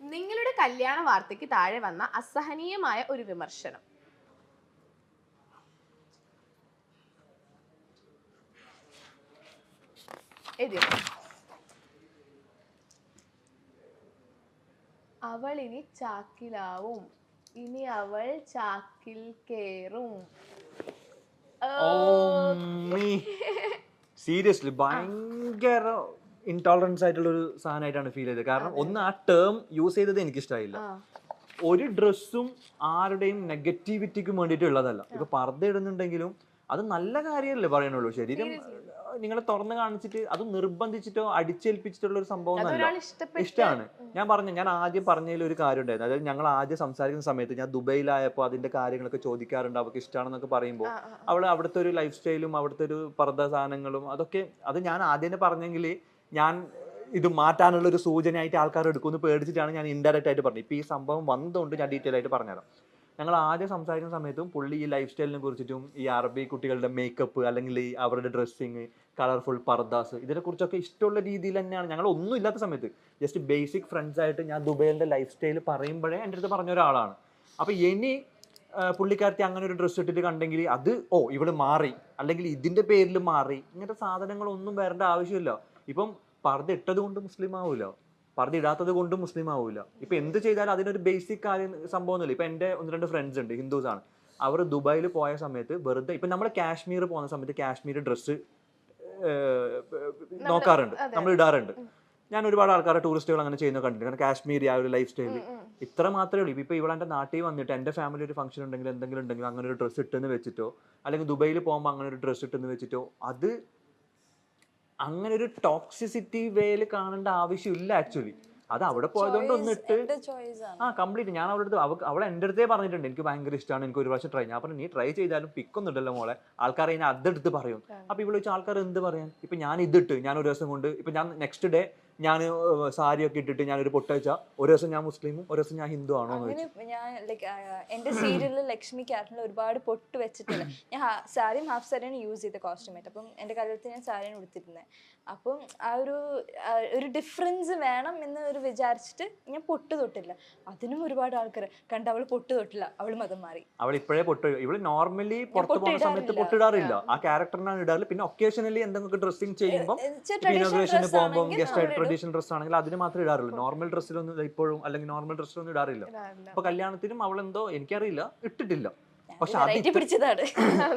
നിങ്ങളുടെ കല്യാണ വാർത്തയ്ക്ക് താഴെ വന്ന അസഹനീയമായ ഒരു വിമർശനം. അവൾ ഇനി ചാക്കിലാവും. ഇനി അവൾ ചാക്കിൽ കേറും. സീരിയസ്ലി ഭയങ്കര ഇൻടോളറൻസ് ആയിട്ടുള്ള ഒരു സാധനമായിട്ടാണ് ഫീൽ ചെയ്തത്. കാരണം ഒന്ന് ആ ടേം യൂസ് ചെയ്തത് എനിക്ക് ഇഷ്ടമായില്ല ഒരു ഡ്രസ്സും ആരുടെയും നെഗറ്റിവിറ്റിക്ക് വേണ്ടിയിട്ടുള്ളതല്ല ഇപ്പൊ പർദ്ദ ഇടുന്നുണ്ടെങ്കിലും അത് നല്ല കാര്യമല്ലേ പറയണുള്ളൂ ശരീരം നിങ്ങളെ തുറന്ന് കാണിച്ചിട്ട് അത് നിർബന്ധിച്ചിട്ടോ അടിച്ചേൽപ്പിച്ചിട്ടുള്ള ഒരു സംഭവം ഇഷ്ടമാണ് ഞാൻ പറഞ്ഞു ഞാൻ ആദ്യം പറഞ്ഞതിൽ ഒരു കാര്യം ഉണ്ടായിരുന്നു അതായത് ഞങ്ങൾ ആദ്യം സംസാരിക്കുന്ന സമയത്ത് ഞാൻ ദുബൈയിലായപ്പോൾ അതിന്റെ കാര്യങ്ങളൊക്കെ ചോദിക്കാറുണ്ട്. അവർക്ക് ഇഷ്ടമാണെന്നൊക്കെ പറയുമ്പോൾ അവൾ അവിടുത്തെ ഒരു ലൈഫ് സ്റ്റൈലും അവിടുത്തെ ഒരു പർദ്ദ സാധനങ്ങളും അതൊക്കെ അത് ഞാൻ ആദ്യം തന്നെ പറഞ്ഞെങ്കിൽ ഞാൻ ഇത് മാറ്റാനുള്ള ഒരു സൂചനയായിട്ട് ആൾക്കാർ എടുക്കുമെന്ന് പേടിച്ചിട്ടാണ് ഞാൻ ഇൻഡയറക്റ്റ് ആയിട്ട് പറഞ്ഞത്. ഇപ്പോൾ ഈ സംഭവം വന്നതുകൊണ്ട് ഞാൻ ഡീറ്റെയിൽ ആയിട്ട് പറഞ്ഞുതരാം. ഞങ്ങൾ ആദ്യം സംസാരിക്കുന്ന സമയത്തും പുള്ളി ഈ ലൈഫ് സ്റ്റൈലിനെ കുറിച്ചിട്ടും ഈ അറബി കുട്ടികളുടെ മേക്കപ്പ് അല്ലെങ്കിൽ അവരുടെ ഡ്രസ്സിങ് കളർഫുൾ പർദാസ് ഇതിനെക്കുറിച്ചൊക്കെ ഇഷ്ടമുള്ള രീതിയിൽ തന്നെയാണ്. ഞങ്ങൾ ഒന്നും ഇല്ലാത്ത സമയത്ത് ജസ്റ്റ് ബേസിക് ഫ്രണ്ട്സ് ആയിട്ട് ഞാൻ ദുബൈയിലെ ലൈഫ് സ്റ്റൈൽ പറയുമ്പോഴേ എന്റെ അടുത്ത് പറഞ്ഞ ഒരാളാണ്. അപ്പോൾ ഇനി പുള്ളിക്കാരത്തി അങ്ങനെ ഒരു ഡ്രസ്സ് ഇട്ടിട്ട് കണ്ടെങ്കിൽ അത് ഓ ഇവിടെ മാറി. അല്ലെങ്കിൽ ഇതിന്റെ പേരിൽ മാറി. ഇങ്ങനത്തെ സാധനങ്ങളൊന്നും വരേണ്ട ആവശ്യമില്ല. ഇപ്പം പർദ്ദ ഇട്ടത് കൊണ്ട് മുസ്ലിം ആവൂല പർദ്ദ ഇടാത്തത് കൊണ്ട് മുസ്ലിം ആവൂല ഇപ്പൊ എന്ത് ചെയ്താലും അതിനൊരു ബേസിക് കാര്യം സംഭവമൊന്നുമില്ല. ഇപ്പൊ എന്റെ ഒന്ന് രണ്ട് ഫ്രണ്ട്സ് ഉണ്ട് ഹിന്ദുസ് ആണ് അവർ ദുബായിൽ പോയ സമയത്ത് വെറുതെ ഇപ്പൊ നമ്മൾ കാശ്മീർ പോകുന്ന സമയത്ത് കാശ്മീർ ഡ്രസ്സ് നോക്കാറുണ്ട്. നമ്മൾ ഇടാറുണ്ട്. ഞാൻ ഒരുപാട് ആൾക്കാരെ ടൂറിസ്റ്റുകൾ അങ്ങനെ ചെയ്യുന്ന കണ്ടിട്ടുണ്ട്. കാരണം കാശ്മീരി ആ ഒരു ലൈഫ് സ്റ്റൈൽ. ഇത്ര മാത്രമേ ഉള്ളൂ. ഇപ്പൊ ഇവിടെ എന്റെ നാട്ടിൽ വന്നിട്ട് എന്റെ ഫാമിലി ഒരു ഫംഗ്ഷൻ ഉണ്ടെങ്കിൽ എന്തെങ്കിലും ഉണ്ടെങ്കിൽ അങ്ങനെ ഒരു ഡ്രസ്സ് ഇട്ടെന്ന് വെച്ചിട്ടോ അല്ലെങ്കിൽ ദുബൈയിൽ പോകുമ്പോൾ അങ്ങനെ ഒരു ഡ്രസ്സ് ഇട്ടെന്ന് വെച്ചിട്ടോ അത് അങ്ങനെ ഒരു ടോക്സിസിറ്റി വേൽ കാണേണ്ട ആവശ്യമില്ല ആക്ച്വലി അത് അവിടെ പോയതുകൊണ്ട് ഒന്ന് ഇട്ട് എന്റെ ചോയ്സ് ആണ്. ആ കംപ്ലീറ്റ് ഞാൻ അവിടെ അടുത്ത് അവളെ എന്റെ അടുത്തേ പറഞ്ഞിട്ടുണ്ട് എനിക്ക് ഭയങ്കര ഇഷ്ടമാണ് എനിക്ക് ഒരു പ്രാവശ്യം ട്രൈ ഞാൻ പറഞ്ഞു നീ ട്രൈ ചെയ്താലും പിക്കൊന്നും ഇല്ലല്ലോ മോളെ. ആൾക്കാർ അതിനെ അതെടുത്ത് പറയും. അപ്പൊ ഇവിടെ വെച്ച് ആൾക്കാർ എന്ത് പറയാൻ? ഇപ്പൊ ഞാൻ ഇതിട്ട് ഞാൻ ഒരു ദിവസം കൊണ്ട് ഇപ്പൊ ഞാൻ നെക്സ്റ്റ് ഡേ ഞാൻ സാരി ഒക്കെ ഇട്ടിട്ട് ഞാൻ ഒരു പൊട്ട വെച്ചാൽ ഒരു ദിവസം ഞാൻ മുസ്ലിമും ഒരു ദിവസം ഞാൻ ഹിന്ദു ആണോ ഞാൻ ലൈക്ക് എന്റെ സീരിയലിൽ ലക്ഷ്മി ക്യാരക്ടറിൽ ഒരുപാട് പൊട്ട് വെച്ചിട്ടില്ല. ഞാൻ സാരിയും ഹാഫ് സാരിയാണ് യൂസ് ചെയ്ത കോസ്റ്റ്യൂം ആയിട്ട്. അപ്പം എന്റെ കല്യാണത്തിൽ ഞാൻ സാരിയാണ് ഉടുത്തിരുന്നത് അപ്പം ആ ഒരു ഒരു ഡിഫറൻസ് വേണം എന്ന് ഒരു വിചാരിച്ചിട്ട് ഞാൻ പൊട്ട് തൊട്ടില്ല. അതിനും ഒരുപാട് ആൾക്കാർ കണ്ട അവൾ പൊട്ട് തൊട്ടില്ല അവൾ മതം മാറി. അവൾ ഇപ്പോഴേ പൊട്ട് ഇവൾ നോർമലി പുറത്തു പോകുന്ന സമയത്ത് പൊട്ടിടാറില്ല. ആ. ക്യാരക്ടറിനാണ് ഇടാറില്ല. പിന്നെ ഒക്കേഷനലി എന്തെങ്കിലും ഡ്രസ്സിങ് ചെയ്യുമ്പോൾ ഗെസ്റ്റ് ഇനോഗ്രേഷന് പോകുമ്പോൾ ഗസ്റ്റ് ആയിട്ട് ട്രഡീഷണൽ ഡ്രസ് ആണെങ്കിൽ അതിന് മാത്രമേ ഇടാറുള്ളൂ നോർമൽ ഡ്രസ്സിലൊന്നും ഇപ്പോഴും അല്ലെങ്കിൽ നോർമൽ ഡ്രസ്സിലൊന്നും ഇടാറില്ല. അപ്പൊ കല്യാണത്തിനും അവൾ എന്തോ എനിക്കറിയില്ല. ഇട്ടിട്ടില്ല. പക്ഷെ അത്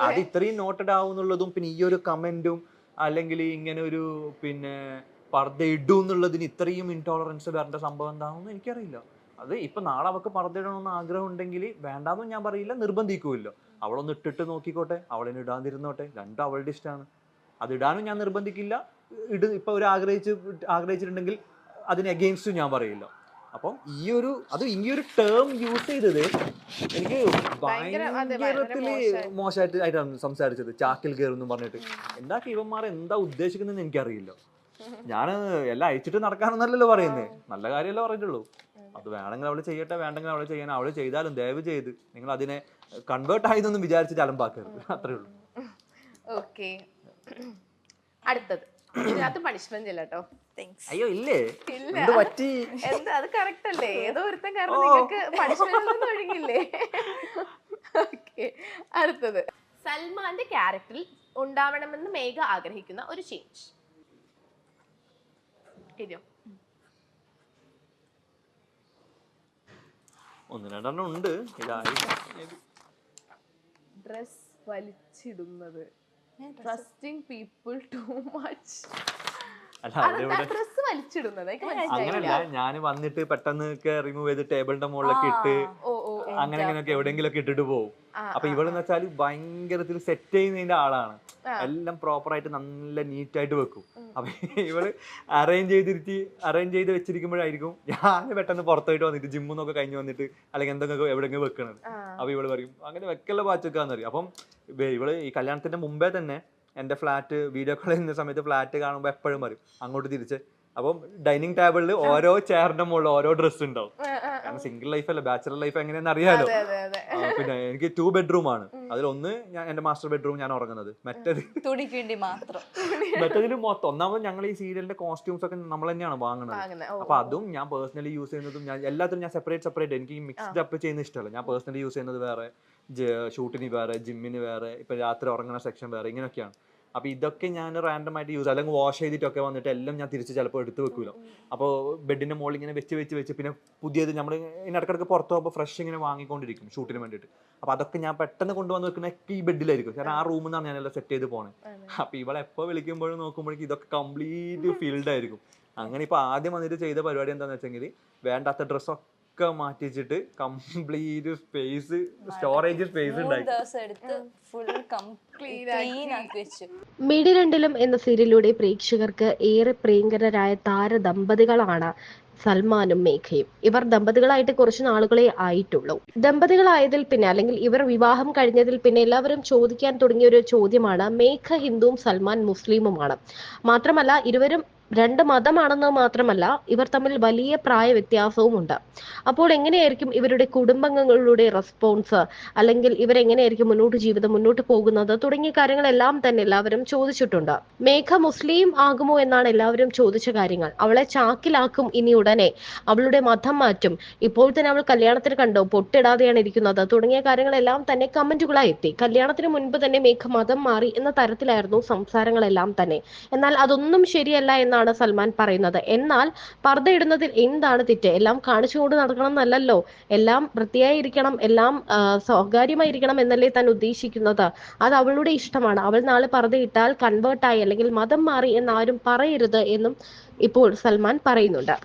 അത് ഇത്രയും നോട്ടഡ് ആവുന്നുള്ളതും പിന്നെ ഈ ഒരു കമന്റും അല്ലെങ്കിൽ ഇങ്ങനെ ഒരു പിന്നെ പർദ്ദ ഇടും എന്നുള്ളതിന് ഇത്രയും ഇൻടോളറൻസ് വരേണ്ട സംഭവം എന്താണെന്ന് എനിക്കറിയില്ല. അത് ഇപ്പൊ നാളെ അവൾക്ക് പർദ്ദ ഇടണമെന്ന് ആഗ്രഹം ഉണ്ടെങ്കിൽ വേണ്ടാന്നും ഞാൻ പറയില്ല നിർബന്ധിക്കുമല്ലോ. അവളൊന്ന് ഇട്ടിട്ട് നോക്കിക്കോട്ടെ. അവളിന് ഇടാതിരുന്നോട്ടെ. രണ്ടും അവളുടെ ഇഷ്ടമാണ് അത് ഇടാനും ഞാൻ നിർബന്ധിക്കില്ല. ഇട് ഇപ്പൊ ഒരു ആഗ്രഹിച്ച് ആഗ്രഹിച്ചിട്ടുണ്ടെങ്കിൽ അതിന് അഗെയിൻസ്റ്റും ഞാൻ പറയില്ല. അപ്പം ഈ ഒരു അത് ഈ ഒരു ടേം യൂസ് ചെയ്തത് എനിക്ക് ഭയങ്കരത്തിൽ മോശമായി. മോശമായിട്ട് ആയിട്ടാണ് സംസാരിച്ചത് ചാക്കിൽ കയറുന്നു പറഞ്ഞിട്ട്. എന്താ ഇവന്മാർ എന്താ ഉദ്ദേശിക്കുന്നതെന്ന് എനിക്കറിയില്ല. ഞാൻ എല്ലാം അയച്ചിട്ട് നടക്കാനൊന്നല്ലല്ലോ പറയുന്നത് നല്ല കാര്യമല്ലേ പറഞ്ഞിട്ടുള്ളൂ. അത് വേണമെങ്കിൽ അവൾ ചെയ്യട്ടെ വേണ്ടെങ്കിൽ അവൾ ചെയ്യാൻ അവൾ ചെയ്താലും ദയവ് ചെയ്ത് നിങ്ങൾ അതിനെ കൺവേർട്ട് ആയതൊന്നും വിചാരിച്ചിട്ട് അലമ്പാക്കരുത്. അത്രേ ഉള്ളൂ. ഓക്കെ. അടുത്തത്. ഇതിനകത്ത് പണിഷ്മെന്റ് ഇല്ല കേട്ടോ അയ്യോ ഇല്ലേ? ഇല്ല. എന്ത് പറ്റി? എന്താ അത് കറക്റ്റ് അല്ലേ? ഏതോ ഒരുത്തൻ കാരണം നിങ്ങൾക്ക് പണിഷ്മെന്റ് ഒഴുകില്ലേ ഓക്കെ അടുത്തത്. സൽമാന്റെ ക്യാരക്ടറിൽ ഉണ്ടാവണമെന്ന് മേഘ ആഗ്രഹിക്കുന്ന ഒരു ചേഞ്ച് ഒന്ന് രണ്ടെണ്ണം ഉണ്ട്. ഇതായി. Dress വലിച്ചിടുന്നത്. Trusting people too much dress വലിച്ചിടുന്നത്. അങ്ങനല്ല ഞാൻ വന്നിട്ട് പെട്ടെന്ന് റിമൂവ് ചെയ്ത് ടേബിളിന്റെ മുകളിലൊക്കെ ഇട്ട്. അങ്ങനെ അങ്ങനെയൊക്കെ എവിടെയെങ്കിലും ഇട്ടിട്ട് പോകും. അപ്പൊ ഇവളെന്ന് വെച്ചാൽ ഭയങ്കരത്തിൽ സെറ്റ് ചെയ്യുന്നതിന്റെ ആളാണ്. എല്ലാം പ്രോപ്പർ ആയിട്ട് നല്ല നീറ്റ് ആയിട്ട് വെക്കും. അപ്പൊ ഇവൾ അറേഞ്ച് ചെയ്തിരുത്തി അറേഞ്ച് ചെയ്ത് വെച്ചിരിക്കുമ്പോഴായിരിക്കും ഞാൻ പെട്ടെന്ന് പുറത്തോട്ട് വന്നിട്ട് ജിമ്മിന്നൊക്കെ കഴിഞ്ഞ് വന്നിട്ട് അല്ലെങ്കിൽ എന്തെങ്കിലും എവിടെയെങ്കിലും വെക്കണത്. അപ്പൊ ഇവൾ പറയും അങ്ങനെ വെക്കല്ല പാച്ചൊക്കാന്ന് പറയും. അപ്പം ഇവ- ഇവൾ ഈ കല്യാണത്തിന്റെ മുമ്പേ തന്നെ എന്റെ ഫ്ലാറ്റ് വീഡിയോ കോൾ ചെയ്യുന്ന സമയത്ത് ഫ്ലാറ്റ് കാണുമ്പോൾ എപ്പോഴും പറയും അങ്ങോട്ട് തിരിച്ച്. അപ്പം ഡൈനിങ് ടേബിളിൽ ഓരോ ചെയറിന്റെ മുകളിൽ ഓരോ ഡ്രസ്സ് ഉണ്ടാവും. കാരണം സിംഗിൾ ലൈഫ് അല്ല ബാച്ചലർ ലൈഫ് എങ്ങനെയാണെന്ന് അറിയാലോ. പിന്നെ എനിക്ക് ടു ബെഡ്റൂം ആണ്. അതിലൊന്ന് ഞാൻ എന്റെ മാസ്റ്റർ ബെഡ്റൂം ഞാൻ ഉറങ്ങുന്നത്. മറ്റേത് തുണിക്ക് വേണ്ടി മാത്രം. മറ്റേതിൽ മൊത്തം. ഒന്നാമത് ഞങ്ങൾ ഈ സീരിയലിന്റെ കോസ്റ്റ്യൂംസ് ഒക്കെ നമ്മൾ തന്നെയാണ് വാങ്ങുന്നത്. വാങ്ങുന്നെ. അപ്പൊ അതും ഞാൻ പേഴ്സണലി യൂസ് ചെയ്യുന്നതും ഞാൻ എല്ലാത്തിനും ഞാൻ സെപ്പറേറ്റ് സെപ്പറേറ്റ് എനിക്ക് മിക്സ്ഡ് അപ്പ് ചെയ്യുന്ന ഇഷ്ടമല്ല. ഞാൻ പേഴ്സണലി യൂസ് ചെയ്യുന്നത് വേറെ ഷൂട്ടിന് വേറെ ജിമ്മിന് വേറെ ഇപ്പൊ രാത്രി ഉറങ്ങുന്ന സെക്ഷൻ വേറെ ഇങ്ങനെയൊക്കെയാണ്. അപ്പൊ ഇതൊക്കെ ഞാൻ റാൻഡമായിട്ട് യൂസ് അല്ലെങ്കിൽ വാഷ് ചെയ്തിട്ടൊക്കെ വന്നിട്ട് എല്ലാം ഞാൻ തിരിച്ച് ചിലപ്പോൾ എടുത്ത് വെക്കൂല. അപ്പോൾ ബെഡിന്റെ മുകളിൽ ഇങ്ങനെ വെച്ച് വെച്ച് വെച്ച് പിന്നെ പുതിയത് നമ്മൾ ഇടക്കിടക്ക് പുറത്ത് പോകുമ്പോൾ ഫ്രഷ് ഇങ്ങനെ വാങ്ങിക്കൊണ്ടിരിക്കും ഷൂട്ടിന് വേണ്ടിയിട്ട്. അപ്പോൾ അതൊക്കെ ഞാൻ പെട്ടെന്ന് കൊണ്ടുവന്ന് വെക്കുന്നൊക്കെ ഈ ബെഡിലായിരിക്കും. കാരണം ആ റൂമിൽ നിന്നാണ് ഞാനെല്ലാം സെറ്റ് ചെയ്ത് പോണേ. അപ്പോൾ ഇവളെ എപ്പോ വിളിക്കുമ്പോഴും നോക്കുമ്പോഴേക്കും ഇതൊക്കെ കംപ്ലീറ്റ് ഫീൽഡ് ആയിരിക്കും. അങ്ങനെ ഇപ്പൊ ആദ്യം വന്നിട്ട് ചെയ്ത പരിപാടി എന്താണെന്ന് വെച്ചെങ്കിൽ വേണ്ടാത്ത ഡ്രസ്സൊക്കെ മാറ്റി വെച്ചിട്ട് കംപ്ലീറ്റ് സ്പേസ് സ്റ്റോറേജ് സ്പേസ് മിടി രണ്ടിലും എന്ന സീരിയലിലൂടെ പ്രേക്ഷകർക്ക് ഏറെ പ്രിയങ്കരരായ താര ദമ്പതികളാണ് സൽമാനും മേഘയും. ഇവർ ദമ്പതികളായിട്ട് കുറച്ച് നാളുകളെ ആയിട്ടുള്ളൂ. ദമ്പതികളായതിൽ പിന്നെ അല്ലെങ്കിൽ ഇവർ വിവാഹം കഴിഞ്ഞതിൽ പിന്നെ എല്ലാവരും ചോദിക്കാൻ തുടങ്ങിയ ഒരു ചോദ്യമാണ് മേഘ ഹിന്ദുവും സൽമാൻ മുസ്ലിമുമാണ്. മാത്രമല്ല ഇരുവരും രണ്ട് മതമാണെന്ന് മാത്രമല്ല ഇവർ തമ്മിൽ വലിയ പ്രായ വ്യത്യാസവും ഉണ്ട് അപ്പോൾ എങ്ങനെയായിരിക്കും ഇവരുടെ കുടുംബങ്ങളുടെ റെസ്പോൺസ് അല്ലെങ്കിൽ ഇവരെങ്ങനെയായിരിക്കും മുന്നോട്ട് ജീവിതം മുന്നോട്ട് പോകുന്നത് തുടങ്ങിയ കാര്യങ്ങളെല്ലാം തന്നെ എല്ലാവരും ചോദിച്ചിട്ടുണ്ട്. മേഘ മുസ്ലിം ആകുമോ എന്നാണ് എല്ലാവരും ചോദിച്ച കാര്യങ്ങൾ. അവളെ ചാക്കിലാക്കും ഇനി ഉടനെ. അവളുടെ മതം മാറ്റും. ഇപ്പോൾ തന്നെ അവൾ കല്യാണത്തിന് കണ്ടോ? പൊട്ടിടാതെയാണ് ഇരിക്കുന്നത്. തുടങ്ങിയ കാര്യങ്ങളെല്ലാം തന്നെ കമന്റുകളായി എത്തി. കല്യാണത്തിന് മുൻപ് തന്നെ മേഘ മതം മാറി എന്ന തരത്തിലായിരുന്നു സംസാരങ്ങളെല്ലാം തന്നെ. എന്നാൽ അതൊന്നും ശരിയല്ല എന്നാണ് സൽമാൻ പറയുന്നത്. എന്നാൽ പർദ്ദയിടുന്നതിൽ എന്താണ് തെറ്റ്? എല്ലാം കാണിച്ചുകൊണ്ട് നടക്കണം എന്നല്ലല്ലോ. എല്ലാം വൃത്തിയായിരിക്കണം എല്ലാം ആ, സ്വകാര്യമായിരിക്കണം എന്നല്ലേ താൻ ഉദ്ദേശിക്കുന്നത്. അത് അവളുടെ ഇഷ്ടമാണ്. അവൾ നാളെ പർദ്ദയിട്ടാൽ കൺവേർട്ടായി അല്ലെങ്കിൽ മതം മാറി എന്നാരും പറയരുത് എന്നും ഇപ്പോൾ സൽമാൻ പറയുന്നുണ്ട്.